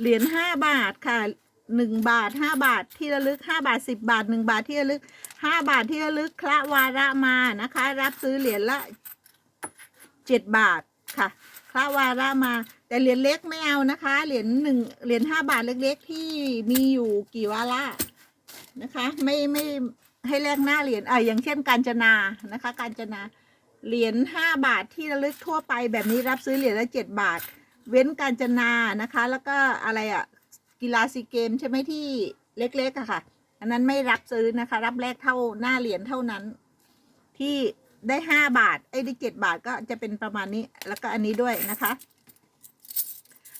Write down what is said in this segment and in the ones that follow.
เหรียญห้าบาทค่ะหนึ่งบาทห้าบาทที่ระลึกห้าบาทสิบบาทหนึ่งบาทที่ระลึกห้าบาทที่ระลึกคละวาระมานะคะ รับซื้อเหรียญละเจ็ดบาทค่ะคละวาระมา แต่เหรียญเล็กไม่เอานะคะเหรียญหนึ่งเหรียญห้าบาทเล็ก ๆ ที่มีอยู่กี่วาระนะคะ ไม่ไม่ให้แลกหน้าเหรียญอะอย่างเช่นกาญจนานะคะ กาญจนาเหรียญห้าบาทที่ระลึกทั่วไปแบบนี้รับซื้อเหรียญละเจ็ดบาท เว้นการจนานะคะ แล้วก็อะไรอะ่ะกีฬาซีเกมใช่ไหมที่เล็กๆอะค่ะ อันนั้นไม่รับซื้อนะคะ รับแรกเท่าหน้าเหรียญเท่านั้น ที่ได้ห้าบาทไอ้ได้เจ็ดบาทก็จะเป็นประมาณนี้ แล้วก็อันนี้ด้วยนะคะ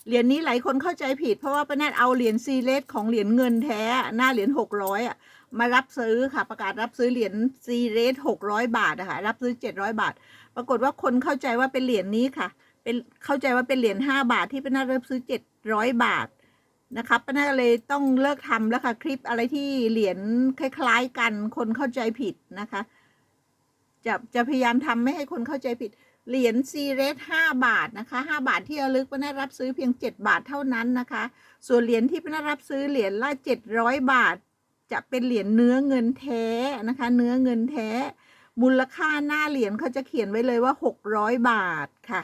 เหรียญนี้หลายคนเข้าใจผิด เพราะว่าป้าแนทเอาเหรียญซีเลสของเหรียญเงินแท้หน้าเหรียญหกร้อยอะมารับซื้อค่ะ ประกาศรับซื้อเหรียญซีเรสหกร้อยบาทอะคะรับซื้อเจ็ดร้อยบาท ปรากฏว่าคนเข้าใจว่าเป็นเหรียญนี้ค่ะ เป็นเข้าใจว่าเป็นเหรียญห้าบาทที่ป้านาเริ่มซื้อเจ็ดร้อยบาทนะครับป้านาเลยต้องเลิกทำแล้วค่ะ คลิปอะไรที่เหรียญคล้าย ๆ กันคนเข้าใจผิดนะคะ จะจะพยายามทำไม่ให้คนเข้าใจผิด เหรียญซีเรสห้าบาทนะคะห้าบาทที่ระลึกป้านารับซื้อเพียงเจ็ดบาทเท่านั้นนะคะ ส่วนเหรียญที่ป้านารับซื้อเหรียญละเจ็ดร้อยบาท จะเป็นเหรียญเนื้อเงินแท้นะคะ เนื้อเงินแท้ มูลค่าหน้าเหรียญเขาจะเขียนไว้เลยว่าหกร้อยบาทค่ะ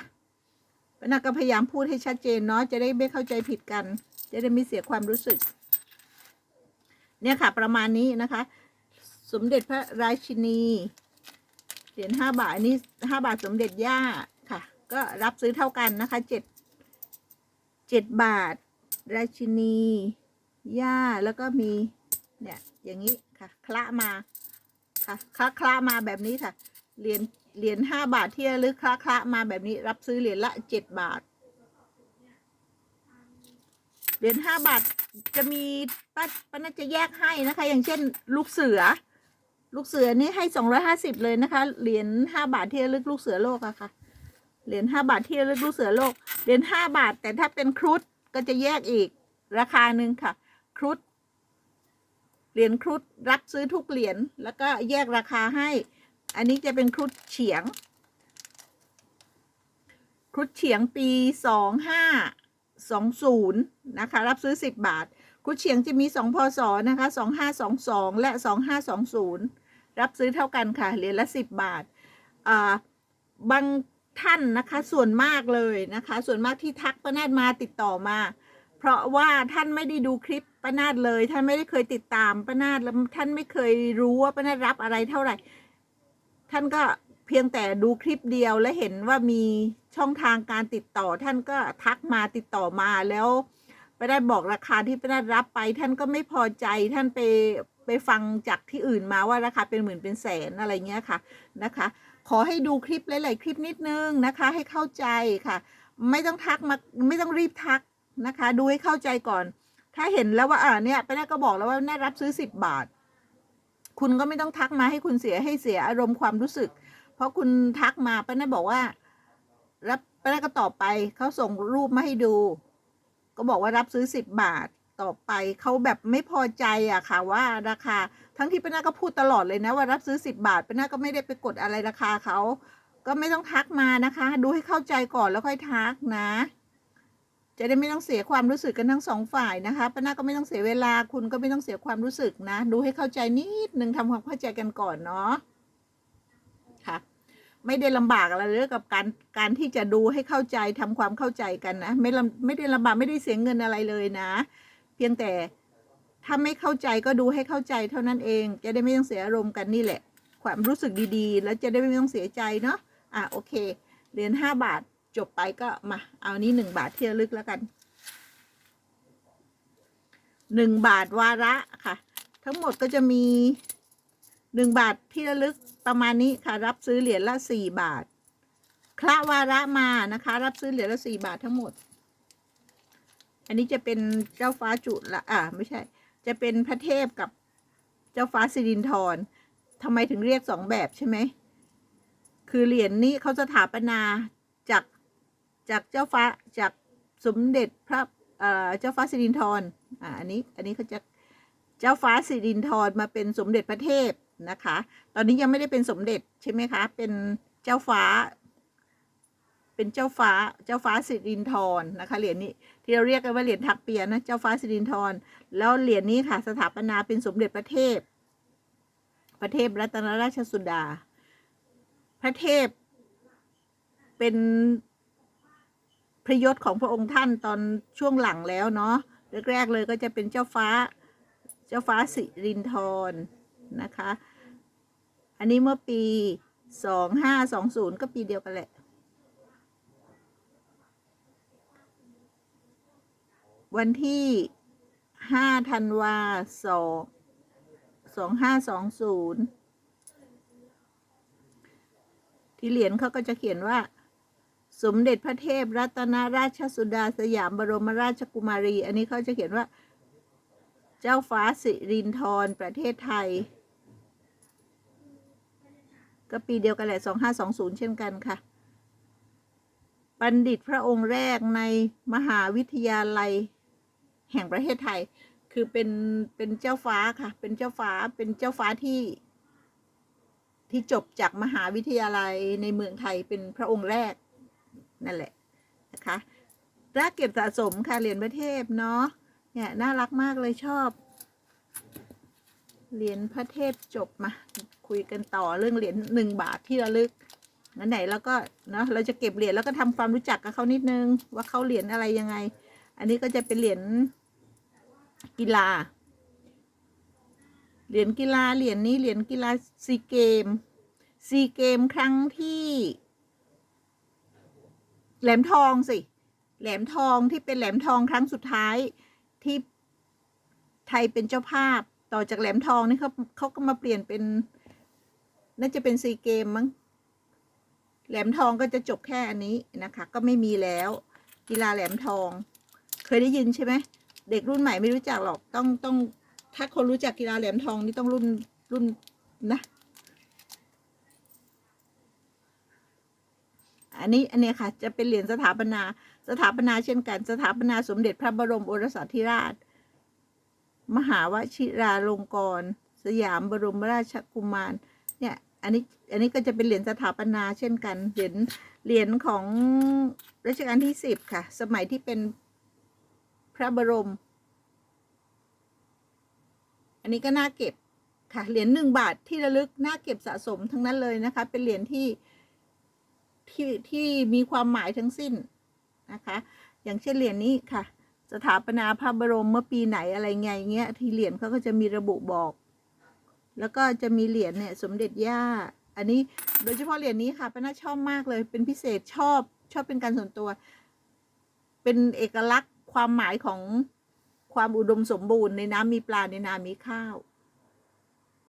ป้านาก็พยายามพูดให้ชัดเจนเนาะจะได้ไม่เข้าใจผิดกัน จะได้ไม่เสียความรู้สึก เนี่ยค่ะประมาณนี้นะคะ สมเด็จพระราชินีเหรียญห้าบาทอันนี้ห้าบาทสมเด็จย่าค่ะ ก็รับซื้อเท่ากันนะคะเจ็ดเจ็ดบาท ราชินีย่าแล้วก็มีเนี่ยอย่างนี้ค่ะคละมาค่ะคละคละมาแบบนี้ค่ะเหรียญ เหรียญห้าบาทที่ระลึกคละคละมาแบบนี้รับซื้อเหรียญละเจ็ดบาท เหรียญห้าบาทจะมีป้าป้าน่าจะแยกให้นะคะ อย่างเช่น ลูกเสือ ลูกเสือนี่ให้สองร้อยห้าสิบเลยนะคะ เหรียญห้าบาทที่ระลึกลูกเสือโลกอะค่ะ เหรียญห้าบาทที่ระลึกลูกเสือโลก เหรียญห้าบาท แต่ถ้าเป็นครุฑก็จะแยกอีกราคาหนึ่งค่ะ ครุฑเหรียญครุฑรับซื้อทุกเหรียญแล้วก็แยกราคาให้ อันนี้จะเป็นครุฑเฉียง ครุฑเฉียงปีสองห้าสองศูนย์นะคะ รับซื้อสิบบาท ครุฑเฉียงจะมีสองพศนะคะสองห้าสองสองและสองห้าสองศูนย์รับซื้อเท่ากันค่ะเหรียญละสิบบาทอ่าบางท่านนะคะส่วนมากเลยนะคะ ส่วนมากที่ทักป้านาดมาติดต่อมา เพราะว่าท่านไม่ได้ดูคลิปป้านาดเลย ท่านไม่ได้เคยติดตามป้านาดแล้วท่านไม่เคยรู้ว่าป้านาดรับอะไรเท่าไหร่ ท่านก็เพียงแต่ดูคลิปเดียวและเห็นว่ามีช่องทางการติดต่อ ท่านก็ทักมาติดต่อมาแล้วไป้านาดบอกราคาที่ไป้านาดรับไป ท่านก็ไม่พอใจท่านไปไปฟังจากที่อื่นมาว่าราคาเป็นหมื่นเป็นแสนอะไรเงี้ยค่ะนะคะ ขอให้ดูคลิปหลาย ๆ คลิปนิดนึงนะคะ ให้เข้าใจค่ะ ไม่ต้องทักมาไม่ต้องรีบทักนะคะ ดูให้เข้าใจก่อน ถ้าเห็นแล้วว่าอ่าเนี่ยไป้าแน่ก็บอกแล้วว่าแน่รับซื้อสิบบาท คุณก็ไม่ต้องทักมาให้คุณเสียให้เสียอารมณ์ความรู้สึก เพราะคุณทักมาป้าแน่บอกว่า รับป้าแน่ก็ตอบไปเขาส่งรูปมาให้ดู ก็บอกว่ารับซื้อสิบบาทต่อไปเขาแบบไม่พอใจอะค่ะว่าราคา ทั้งที่ป้าแน่ก็พูดตลอดเลยนะว่ารับซื้อสิบบาทป้าแน่ก็ไม่ได้ไปกดอะไรราคาเขาก็ไม่ต้องทักมานะคะ ดูให้เข้าใจก่อนแล้วค่อยทักนะ จะได้ไม่ต้องเสียความรู้สึกกันทั้งสองฝ่ายนะคะป้านาก็ไม่ต้องเสียเวลาคุณก็ไม่ต้องเสียความรู้สึกนะ ดูให้เข้าใจนิดนึงทำความเข้าใจกันก่อนเนาะค่ะ ไม่ได้ลำบากอะไรเลยกับการการที่จะดูให้เข้าใจทำความเข้าใจกันนะไม่ลำไม่ได้ลำบากไม่ได้เสียเงินอะไรเลยนะ เพียงแต่ถ้าไม่เข้าใจก็ดูให้เข้าใจเท่านั้นเอง จะได้ไม่ต้องเสียอารมณ์กันนี่แหละ ความรู้สึกดีๆ แล้วจะได้ไม่ต้องเสียใจเนาะอะโอเคเหรียญห้าบาท จบไปก็มา เอานี้หนึ่งบาทที่ระลึกแล้วกันหนึ่งบาทวาระค่ะ ทั้งหมดก็จะมีหนึ่งบาทที่ระลึกประมาณนี้ค่ะ รับซื้อเหรียญละสี่บาทคละวาระมานะคะ รับซื้อเหรียญละสี่บาททั้งหมด อันนี้จะเป็นเจ้าฟ้าจุละอ่าไม่ใช่ จะเป็นพระเทพกับเจ้าฟ้าสิรินธรทำไมถึงเรียกสองแบบใช่ไหมคือเหรียญนี้เขาสถาปนา จากเจ้าฟ้าจากสมเด็จพระเจ้าฟ้าสิรินธรอ่าอันนี้อันนี้เขาจะเจ้าฟ้าสิรินธรมาเป็นสมเด็จพระเทพนะคะ ตอนนี้ยังไม่ได้เป็นสมเด็จใช่ไหมคะเป็นเจ้าฟ้า เป็นเจ้าฟ้าเจ้าฟ้าสิรินทรนะคะเหรียญนี้ที่เราเรียกกันว่าเหรียญถักเปียนะเจ้าฟ้าสิรินทรแล้วเหรียญนี้ค่ะสถาปนาเป็นสมเด็จพระเทพพระเทพรัตนราชสุดา พระเทพเป็น ระยศของพระองค์ท่านตอนช่วงหลังแล้วเนาะแรกๆเลยก็จะเป็นเจ้าฟ้าเจ้าฟ้าสิรินทรนะคะ อันนี้เมื่อปีสองห้าสองศูนย์ก็ปีเดียวกันแหละ วันที่ห้าธันวาสองสองห้าสองศูนย์ที่เหรียญเขาก็จะเขียนว่า สมเด็จพระเทพรัตนราชสุดาสยามบรมราชกุมารี อันนี้เขาจะเขียนว่า เจ้าฟ้าสิรินทรประเทศไทย ก็ปีเดียวกันแหละสองห้าสองศูนย์เช่นกันค่ะ บัณฑิตพระองค์แรกในมหาวิทยาลัย แห่งประเทศไทย คือเป็นเป็นเจ้าฟ้าค่ะ เป็นเจ้าฟ้าเป็นเจ้าฟ้าที่ที่จบจากมหาวิทยาลัยในเมืองไทยเป็นพระองค์แรก นั่นแหละนะคะรักเก็บสะสมค่ะเหรียญประเทศเนาะเนี่ยน่ารักมากเลยชอบ เหรียญพระเทพจบมา คุยกันต่อเรื่องเหรียญหนึ่งบาทที่ระลึกงั้นไหนแล้วก็เนาะเราจะเก็บเหรียญแล้วก็ทำความรู้จักกับเขานิดนึง ว่าเขาเหรียญอะไรยังไง อันนี้ก็จะเป็นเหรียญกีฬา เหรียญกีฬาเหรียญนี้เหรียญกีฬาซีเกมซีเกมครั้งที่ แหลมทองสิ แหลมทองที่เป็นแหลมทองครั้งสุดท้ายที่ไทยเป็นเจ้าภาพ ต่อจากแหลมทองนี่เขาเขาก็มาเปลี่ยนเป็น น่าจะเป็นซีเกมมั้ง แหลมทองก็จะจบแค่อันนี้นะคะ ก็ไม่มีแล้ว กีฬาแหลมทอง เคยได้ยินใช่ไหมเด็กรุ่นใหม่ไม่รู้จักหรอกต้องต้องถ้าคนรู้จักกีฬาแหลมทองนี่ต้องรุ่นรุ่นนะ อันนี้อันนี้ค่ะจะเป็นเหรียญสถาปนาสถาปนาเช่นกัน สถาปนาสมเด็จพระบรมโอรสาธิราช มหาวชิราลงกรณ์สยามบรมราชกุมารเนี่ยอันนี้อันนี้ก็จะเป็นเหรียญสถาปนาเช่นกันเหรียญเหรียญของรัชกาลที่สิบค่ะ สมัยที่เป็นพระบรม อันนี้ก็น่าเก็บค่ะเหรียญหนึ่งบาทที่ระลึกน่าเก็บสะสมทั้งนั้นเลยนะคะ เป็นเหรียญที่ ที่ที่มีความหมายทั้งสิ้นนะคะ อย่างเช่นเหรียญนี้ค่ะ สถาปนาพระบรมเมื่อปีไหนอะไรไงเงี้ยที่เหรียญเขาก็จะมีระบุบอก แล้วก็จะมีเหรียญเนี่ยสมเด็จย่า อันนี้โดยเฉพาะเหรียญนี้ค่ะป้าน่าชอบมากเลย เป็นพิเศษชอบชอบเป็นการส่วนตัว เป็นเอกลักษณ์ความหมายของความอุดมสมบูรณ์ในน้ำมีปลาในนามีข้าว